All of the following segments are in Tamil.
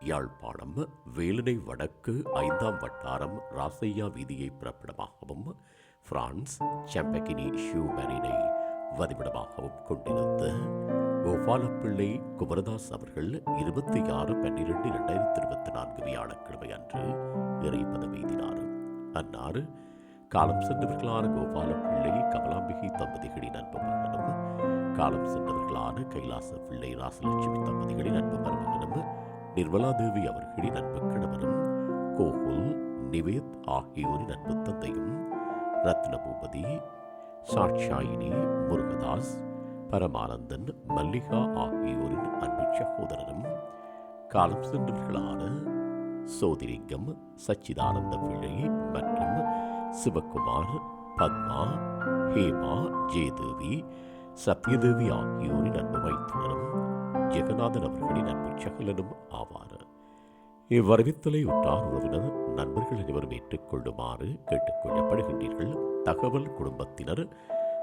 யாழ்ப்பாணம் வேலனை வடக்கு ஐந்தாம் வட்டாரம் ராசையா வீதியை பிறப்பிடமாகவும் பிரான்ஸ் சாம்பகினி ஷூமரினை வதிவிடமாகவும் கொண்டிருந்த கோபாலப்பிள்ளை குமரதாஸ் அவர்கள் இருபத்தி ஆறு பன்னிரெண்டு இரண்டாயிரத்தி இருபத்தி நான்கு வியாழக்கிழமை அன்று இறைப்பதம் எய்தினார். அன்னார் காலம் சென்றவர்களான கோபாலப்பிள்ளை கமலாம்பிகை தம்பதிகளின் காலம் சென்றவர்களான கைலாச பிள்ளை ராசலட்சுமி தம்பதிகளின் அன்பு மருமகனும் நிர்மலா தேவி அவர்களின் அன்பு கணவரும் கோகுல் நிவேத் ஆகியோரின் அன்பு தந்தையும் ரத்னபூபதி சாட்சாயினி முருகதாஸ் பரமானந்தன் மல்லிகா ஆகியோரின் அன்பு சகோதரரும் காலம் சென்றவர்களான சோதிலிங்கம் சச்சிதானந்த பிள்ளை மற்றும் சிவகுமார் பத்மா ஹேமா ஜெயதேவி சத்யதேவி ஆகியோரின் அன்பு வைத்துள்ளனும் ஜெகநாதன் அவர்களின் அன்பு சகலனும் ஆவார். இவ்வரவித்தலை உற்றார் உறவினர் நண்பர்கள் அனைவரும் ஏற்றுக்கொள்ளுமாறு கேட்டுக்கொள்ளப்படுகின்றீர்கள் தகவல் குடும்பத்தினர்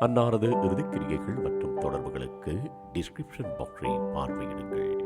அன்னாரது இறுதிக்கிரியைகள் மற்றும் தொடர்புகளுக்கு டிஸ்கிரிப்ஷன் பாக்ஸை பார்வையிடுங்கள்.